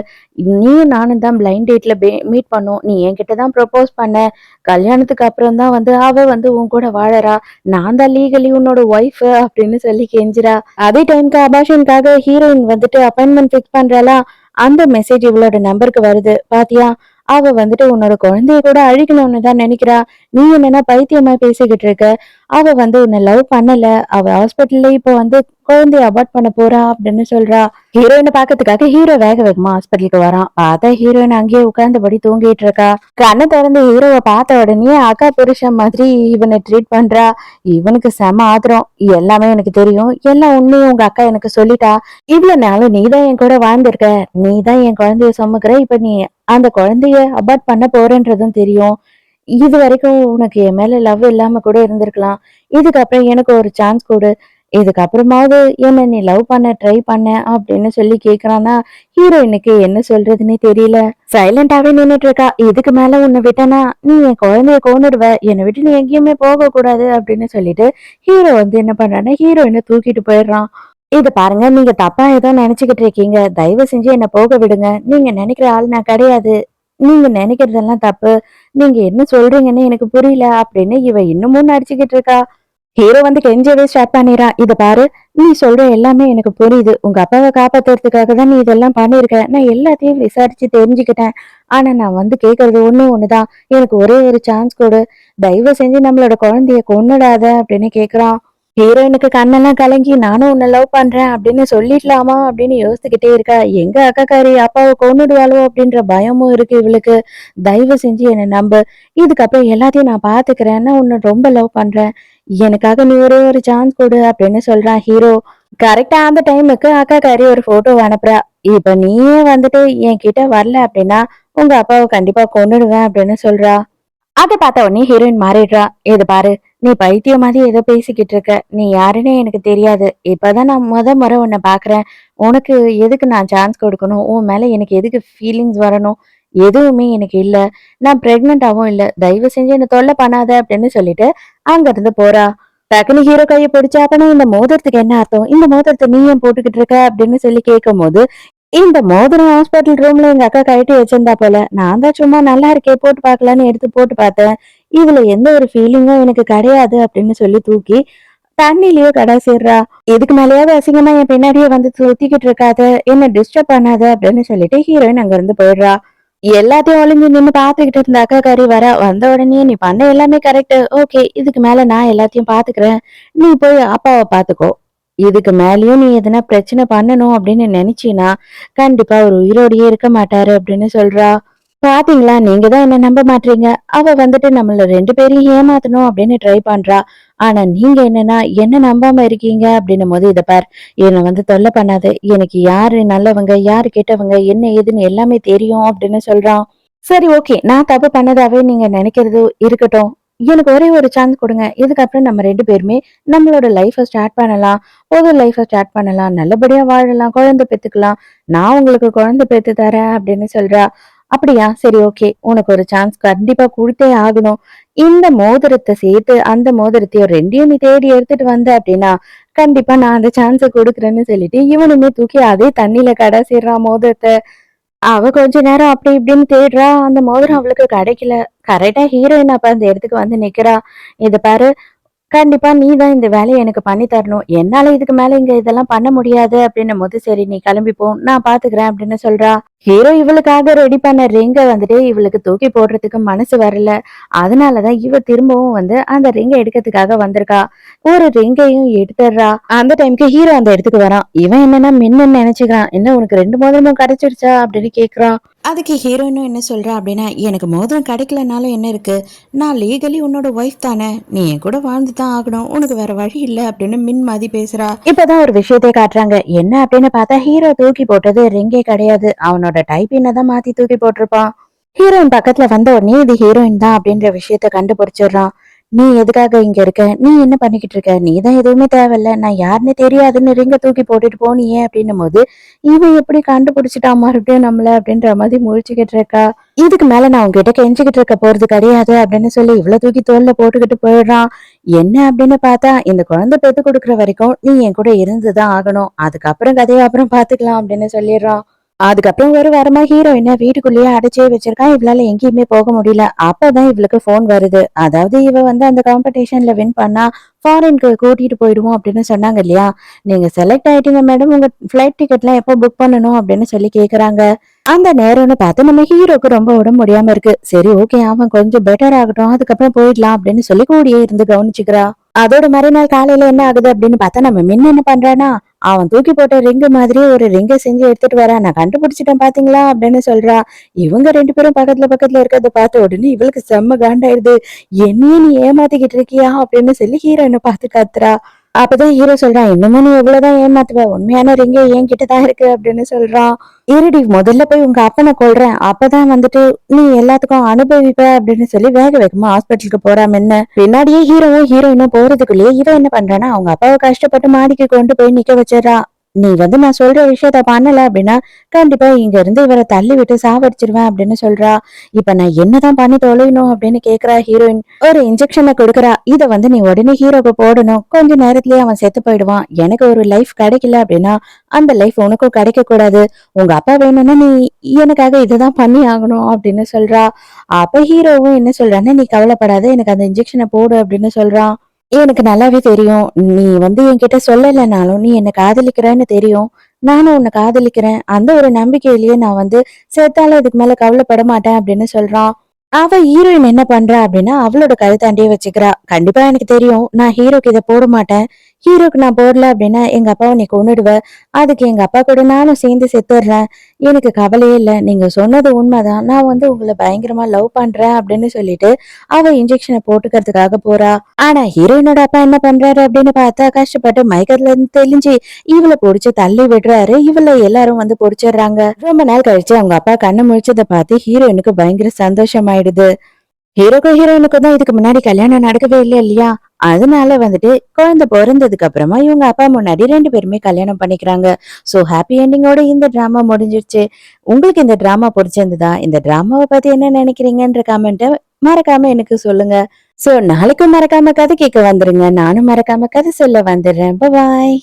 நீயும் நானும் தான் பிளைண்ட் டேட்ல மீட் பண்ணோம். நீ என்கிட்ட தான் ப்ரொபோஸ் பண்ண. கல்யாணத்துக்கு அப்புறம் தான் வந்து அவ வந்து உன் கூட வாழறா. நான் தான் லீகலி உன்னோட ஒய்ஃப் அப்படின்னு சொல்லி கெஞ்சிரா அதே டைம்க்கு அபாஷனுக்காக ஹீரோயின் வந்துட்டு அப்பாயின்மெண்ட் ஃபிக்ஸ் பண்றாளா? அந்த மெசேஜ் இவளோட நம்பருக்கு வருது. பாத்தியா? அவ வந்துட்டு உன்னோட குழந்தைய கூட அழிக்கணும்னு தான் நினைக்கிறா. நீ என்னன்னா பைத்தியமா பேசிக்கிட்டு இருக்க. அவ வந்து உன்னை லவ் பண்ணல. அவ ஹாஸ்பிட்டல்ல இப்போ வந்து குழந்தைய அபார்ட் பண்ண போறா அப்படின்னு சொல்றா. ஹீரோயினை பாக்கிறதுக்காக ஹீரோ வேக வேகமா ஹாஸ்பிட்டலுக்கு வரான். பார்த்தா ஹீரோயின் அங்கேயே உட்கார்ந்தபடி தூங்கிட்டு இருக்கா. கண்ணை திறந்து ஹீரோவை பார்த்த உடனே அக்கா புருஷன் மாதிரி இவனை ட்ரீட் பண்றா. இவனுக்கு செம ஆத்திரம். எல்லாமே எனக்கு தெரியும். எல்லாம் உண்மையும் உங்க அக்கா எனக்கு சொல்லிட்டா. இவ்வளவு நாளும் நீ தான் என் கூட வாழ்ந்திருக்க. நீ தான் என் குழந்தைய சுமக்கிற. இப்ப நீ அந்த குழந்தைய அபார்ட் பண்ண போறேன்றதும் தெரியும். இது வரைக்கும் உனக்கு என் மேல லவ் இல்லாம கூட இருந்திருக்கலாம். இதுக்கப்புறம் எனக்கு ஒரு சான்ஸ் கொடு. இதுக்கப்புறமாவது என்ன நீ லவ் பண்ண ட்ரை பண்ண அப்படின்னு சொல்லி கேக்குறானா ஹீரோயினுக்கு என்ன சொல்றதுன்னே தெரியல. சைலண்டாவே நின்னுட்டு இருக்கா. இதுக்கு மேல உன்னை விட்டனா நீ என் குழந்தைய கொண்டுடுவ என்னை விட்டு நீ எங்கேயுமே போக கூடாது அப்படின்னு சொல்லிட்டு ஹீரோ வந்து என்ன பண்றான்னா ஹீரோயினை தூக்கிட்டு போயிடுறான். இது பாருங்க நீங்க தப்பா ஏதோ நினைச்சுக்கிட்டு இருக்கீங்க. தயவு செஞ்சு என்ன போக விடுங்க. நீங்க நினைக்கிற ஆள் நான் கிடையாது. நீங்க நினைக்கிறதெல்லாம் தப்பு. நீங்க என்ன சொல்றீங்கன்னு எனக்கு புரியல அப்படின்னு இவ இன்னமும் நடிச்சுக்கிட்டு இருக்கா. ஹீரோ வந்து கெஞ்சவே ஸ்டார்ட் பண்ணிடுறான் இதை பாரு நீ சொல்ற எல்லாமே எனக்கு புரியுது. உங்க அப்பாவை காப்பாத்துறதுக்காக தான் நீ இதெல்லாம் பண்ணிருக்க. நான் எல்லாத்தையும் விசாரிச்சு தெரிஞ்சுக்கிட்டேன். ஆனா நான் வந்து கேக்குறது ஒண்ணு ஒண்ணுதான். எனக்கு ஒரே ஒரு சான்ஸ் கொடு. தயவு செஞ்சு நம்மளோட குழந்தைய கொண்டுடாத அப்படின்னு கேக்குறான். ஹீரோயினுக்கு கண்ணெல்லாம் கலங்கி நானும் உன்னை லவ் பண்றேன் அப்படின்னு சொல்லிடலாமா அப்படின்னு யோசிச்சுக்கிட்டே இருக்கா. எங்க அக்காக்காரி அப்பாவை கொன்னுடுவாளோ அப்படின்ற பயமும் இருக்கு இவளுக்கு. தயவு செஞ்சு என்னை நம்பு. இதுக்கப்புறம் எல்லாத்தையும் நான் பாத்துக்கிறேன். நான் உன்னை ரொம்ப லவ் பண்றேன். எனக்காக நீ ஒரே ஒரு சான்ஸ் கொடு அப்படின்னு சொல்றான் ஹீரோ. கரெக்டா அந்த டைமுக்கு அக்காக்காரி ஒரு போட்டோ அனுப்புறா. இப்ப நீயே வந்துட்டு என்கிட்ட வரல அப்படின்னா உங்க அப்பாவை கண்டிப்பா கொன்னுடுவேன் அப்படின்னு சொல்றா. அதை பார்த்த உடனே ஹீரோயின் மாறிடுறா. இது பாரு நீ பைத்தியம் மாதிரி ஏதோ பேசிக்கிட்டு இருக்க. நீ யாருன்னே எனக்கு தெரியாது. இப்பதான் நான் முத முறை உன்னை பாக்குறேன் உனக்கு எதுக்கு நான் சான்ஸ் கொடுக்கணும்? உன் மேல எனக்கு எதுக்கு ஃபீலிங்ஸ் வரணும்? எதுவுமே எனக்கு இல்ல. நான் பிரெக்னென்டாவும் இல்ல. தயவு செஞ்சு என்ன தொல்லை பண்ணாத அப்படின்னு சொல்லிட்டு அங்க இருந்து போறா. டக்குனு ஹீரோ கையை பிடிச்சா அப்பனா இந்த மோதிரத்துக்கு என்ன அர்த்தம்? இந்த மோதிரத்தை நீ ஏன் போட்டுக்கிட்டு இருக்க? அப்படின்னு சொல்லி கேட்கும் போது இந்த மோதிரம் ஹாஸ்பிட்டல் ரூம்ல எங்க அக்கா கழட்டி வச்சிருந்தா போல. நான் தான் சும்மா நல்லா இருக்கே போட்டு பார்க்கலான்னு எடுத்து போட்டு பார்த்தேன். இதுல எந்த ஒரு ஃபீலிங்கும் எனக்கு கிடையாது அப்படின்னு சொல்லி தூக்கி தண்ணிலயோ கடைசிடுறா இதுக்கு மேலேயாவது அசிங்கமா என் பின்னாடியே வந்து சுத்திக்கிட்டு இருக்காத என்ன டிஸ்டர்ப் பண்ணாத அப்படின்னு சொல்லிட்டு ஹீரோயின் அங்க இருந்து போயிடுறா. எல்லாத்தையும் ஒளிஞ்சு நின்னு பாத்துக்கிட்டு இருந்த அக்கா கறி வர வந்த உடனே நீ பண்ண எல்லாமே கரெக்ட் ஓகே இதுக்கு மேல நான் எல்லாத்தையும் பாத்துக்கிறேன் நீ போய் அப்பாவை பாத்துக்கோ இதுக்கு மேலயும் நீ எதனா பிரச்சனை பண்ணணும் அப்படின்னு நினைச்சினா கண்டிப்பா ஒரு உயிரோடையே இருக்க மாட்டாரு அப்படின்னு சொல்றா. பாத்தீங்களா? நீங்க தான் என்ன நம்ப மாட்டீங்க. அவ வந்துட்டு நம்மள ரெண்டு பேரையும் ஏமாத்தணும் அப்படின்னு ட்ரை பண்றா. ஆனா நீங்க என்னன்னா என்ன நம்பாம இருக்கீங்க? அப்படின்னும் போது இதை பார். என்னை வந்து தொல்லை பண்ணாது. எனக்கு யாரு நல்லவங்க யாரு கெட்டவங்க என்ன ஏதுன்னு எல்லாமே தெரியும் அப்படின்னு சொல்றான் சரி ஓகே. நான் தப்பு பண்ணதாவே நீங்க நினைக்கிறது இருக்கட்டும். எனக்கு ஒரே ஒரு சான்ஸ் கொடுங்க. இதுக்கப்புறம் நம்ம ரெண்டு பேருமே நம்மளோட லைஃபை ஸ்டார்ட் பண்ணலாம். பொது லைஃபை ஸ்டார்ட் பண்ணலாம். நல்லபடியா வாழலாம். குழந்தை பெத்துக்கலாம். நான் உங்களுக்கு குழந்தை பெற்று தரேன் அப்படின்னு சொல்றா. அப்படியா? சரி ஓகே உனக்கு ஒரு சான்ஸ் கண்டிப்பா கொடுத்தே ஆகணும். இந்த மோதிரத்தை சேர்த்து அந்த மோதிரத்தையும் ரெண்டையும் நீ தேடி எடுத்துட்டு வந்த அப்படின்னா கண்டிப்பா நான் அந்த சான்ஸை கொடுக்குறேன்னு சொல்லிட்டு இவனுமே தூக்கி அதே தண்ணியில கடைசிடுறான் மோதிரத்தை. அவ கொஞ்ச நேரம் அப்படி இப்படின்னு தேடுறா. அந்த மோதிரம் அவளுக்கு கிடைக்கல. கரெக்டா ஹீரோயின் அப்ப அந்த இடத்துக்கு வந்து நிக்கிறா. இத பாரு கண்டிப்பா நீ தான் இந்த வேலையை எனக்கு பண்ணி தரணும். என்னால இதுக்கு மேல இங்க இதெல்லாம் பண்ண முடியாது அப்படின்னும் போது சரி நீ கிளம்பிப்போம் நான் பாத்துக்கிறேன் அப்படின்னு சொல்றா. ஹீரோ இவளுக்காக ரெடி பண்ண ரிங்க வந்துட்டு இவளுக்கு தூக்கி போடுறதுக்கு மனசு வரல. அதனாலதான் இவ திரும்பவும் வந்து அந்த ரிங்கை எடுக்கிறதுக்காக வந்திருக்கா. ஒரு ரிங்கையும் எடுத்துடுறா. அந்த டைம்க்கு ஹீரோ அந்த இடத்துக்கு வரான். இவன் என்னன்னா மின்னு நினைச்சுக்கிறான். என்ன உனக்கு ரெண்டு மோதிரமும் கிடைச்சிருச்சா அப்படின்னு கேக்குறான். அதுக்கு ஹீரோயினும் என்ன சொல்கிற அப்படின்னா எனக்கு மோதிரம் கிடைக்கலனாலும் என்ன இருக்கு? நான் லீகலி உன்னோட ஒய்ஃப் தானே. நீ என் கூட வாழ்ந்து தான் ஆகணும். உனக்கு வேற வழி இல்லை அப்படின்னு மின் மாதிரி பேசுகிறா இப்போதான் ஒரு விஷயத்தை காட்டுறாங்க. என்ன அப்படின்னு பார்த்தா ஹீரோ தூக்கி போட்டது ரிங்கே கிடையாது. அவனோட டைப்பினை தான் மாற்றி தூக்கி போட்டிருப்பான். ஹீரோயின் பக்கத்தில் வந்த உடனே இது ஹீரோயின் தான் அப்படின்ற விஷயத்த கண்டுபிடிச்சிடுறான். நீ எதுக்காக இங்க இருக்க? நீ என்ன பண்ணிக்கிட்டு இருக்க? நீ தான் எதுவுமே தேவையில்ல. நான் யாருன்னு தெரியாதுன்னு ரிங்க தூக்கி போட்டுட்டு போனியே அப்படின்னும் போது இவன் எப்படி கண்டுபிடிச்சிட்டா மறுபடியும் நம்மள அப்படின்ற மாதிரி முழிச்சுக்கிட்டு இருக்கா? இதுக்கு மேல நான் உங்ககிட்ட கெஞ்சிக்கிட்டு இருக்க போறது கிடையாது அப்படின்னு சொல்லி இவ்வளவு தூக்கி தோல்ல போட்டுக்கிட்டு போயிடுறான். என்ன அப்படின்னு பார்த்தா இந்த குழந்தை பெத்து கொடுக்குற வரைக்கும் நீ என் கூட இருந்துதான் ஆகணும். அதுக்கப்புறம் கதையை அப்புறம் பாத்துக்கலாம் அப்படின்னு சொல்லிடுறான். அதுக்கப்புறம் ஒரு வாரமா ஹீரோயினை வீட்டுக்குள்ளேயே அடைச்சே வச்சிருக்கான். இவளால எங்கேயுமே போக முடியல. அப்பதான் இவளுக்கு போன் வருது. அதாவது இவ வந்து அந்த காம்படிஷன்ல வின் பண்ணா ஃபாரின்க்கு கூட்டிட்டு போயிடுவோம் அப்படின்னு சொன்னாங்க இல்லையா? நீங்க செலக்ட் ஆயிட்டீங்க மேடம் உங்க ஃபிளைட் டிக்கெட்லாம் எப்போ புக் பண்ணணும் அப்படின்னு சொல்லி கேக்குறாங்க. அந்த நேரம்னு பார்த்து நம்ம ஹீரோக்கு ரொம்ப உடம்பு முடியாம இருக்கு. சரி ஓகே அவன் கொஞ்சம் பெட்டர் ஆகட்டும். அதுக்கப்புறம் போயிடலாம் அப்படின்னு சொல்லி கூடியே இருந்து கவனிச்சுக்கிறா. அதோட மறுநாள் காலையில என்ன ஆகுது அப்படின்னு பார்த்தா நம்ம மின் என்ன பண்றானா அவன் தூக்கி போட்ட ரிங்கு மாதிரியே ஒரு ரிங்கை செஞ்சு எடுத்துட்டு வரா. நான் கண்டுபிடிச்சிட்டேன் பாத்தீங்களா அப்படின்னு சொல்றா. இவங்க ரெண்டு பேரும் பக்கத்துல பக்கத்துல இருக்கிறத பார்த்த உடனே இவளுக்கு செம்ம காண்டாயிடுது. என்னையே நீ ஏமாத்திக்கிட்டு இருக்கியா அப்படின்னு சொல்லி ஹீரோயினை பார்த்து காத்துறா. அப்பதான் ஹீரோ சொல்றான் இன்னமும் நீ எவ்வளவுதான் ஏமாத்துவ உண்மையான ரிங்கே என்கிட்ட தான் இருக்கு அப்படின்னு சொல்றான். இருடி முதல்ல போய் உங்க அப்பனை கொள்றேன் அப்பதான் வந்துட்டு நீ எல்லாத்துக்கும் அனுபவிப்ப அப்படின்னு சொல்லி வேக வேகமா ஹாஸ்பிட்டலுக்கு போறாம என்ன பின்னாடியே ஹீரோவும் ஹீரோயினும் போறதுக்குள்ளேயே இவன் என்ன பண்றானா அவங்க அப்பாவை கஷ்டப்பட்டு மாடிக்கு கொண்டு போய் நிக்க வச்சிடறான். நீ வந்து நான் சொல்ற விஷயத்த பண்ணல அப்படின்னா கண்டிப்பா இங்க இருந்து இவரை தள்ளி விட்டு சாவடிச்சிருவேன் அப்படின்னு சொல்றா. இப்ப நான் என்னதான் பண்ணி தொலையணும் அப்படின்னு கேக்குறா ஹீரோயின் ஒரு இன்ஜெக்ஷனை கொடுக்குறா. இத வந்து நீ உடனே ஹீரோக்கு போடணும். கொஞ்ச நேரத்திலேயே அவன் செத்து போயிடுவான். எனக்கு ஒரு லைஃப் கிடைக்கல அப்படின்னா அந்த லைஃப் உனக்கும் கிடைக்க கூடாது உங்க அப்பா வேணும்னா நீ எனக்காக இதுதான் பண்ணி ஆகணும் அப்படின்னு சொல்றா. அப்ப ஹீரோவும் என்ன சொல்றான்னா நீ கவலைப்படாத எனக்கு அந்த இன்ஜெக்ஷனை போடு அப்படின்னு சொல்றான் எனக்கு நல்லாவே தெரியும். நீ வந்து என்கிட்ட சொல்லலைனாலும் நீ என்ன காதலிக்கிறேன்னு தெரியும். நானும் உன்னை காதலிக்கிறேன். அந்த ஒரு நம்பிக்கையிலேயே நான் வந்து செத்தாலும் இதுக்கு மேல கவலைப்பட மாட்டேன் அப்படின்னு சொல்றான். அவ ஹீரோயின் என்ன பண்றா அப்படின்னா அவளோட கழுத்தாண்டியே வச்சுக்கிறா. கண்டிப்பா எனக்கு தெரியும். நான் ஹீரோக்கு இதை போட மாட்டேன். ஹீரோக்கு நான் போடல அப்படின்னா எங்க அப்பாவை நீ கொண்டுடுவ அதுக்கு எங்க அப்பா கூட நானும் சேர்ந்து செத்துடுறேன். எனக்கு கவலையே இல்லை. நீங்க சொன்னது உண்மைதான். நான் வந்து உங்களை பயங்கரமா லவ் பண்றேன் அப்படின்னு சொல்லிட்டு அவ இன்ஜெக்ஷனை போட்டுக்கிறதுக்காக போறா. ஆனா ஹீரோயினோட அப்பா என்ன பண்றாரு அப்படின்னு பார்த்தா கஷ்டப்பட்டு மயக்கத்துல இருந்து தெளிஞ்சு இவளை பொடிச்சு தள்ளி விடுறாரு. இவளை எல்லாரும் வந்து பொடிச்சிடுறாங்க. ரொம்ப நாள் கழிச்சு அவங்க அப்பா கண்ணு முழிச்சதை பார்த்து ஹீரோயினுக்கு பயங்கர சந்தோஷம் ஆயிடுது ஹீரோக்கும் ஹீரோயினுக்கும் தான் இதுக்கு முன்னாடி கல்யாணம் நடக்கவே இல்லை இல்லையா? அதனால வந்துட்டு குழந்தை பிறந்ததுக்கு அப்புறமா இவங்க அப்பா முன்னாடி ரெண்டு பேருமே கல்யாணம் பண்ணிக்கிறாங்க. ஸோ ஹாப்பி எண்டிங்கோட இந்த ட்ராமா முடிஞ்சிருச்சு. உங்களுக்கு இந்த ட்ராமா பிடிச்சிருந்ததா? இந்த ட்ராமாவை பத்தி என்ன நினைக்கிறீங்கன்ற கமெண்ட்டை மறக்காம எனக்கு சொல்லுங்க. ஸோ நாளைக்கும் மறக்காம கதை கேட்க வந்துருங்க. நானும் மறக்காம கதை சொல்ல வந்துடுறேன். பாய்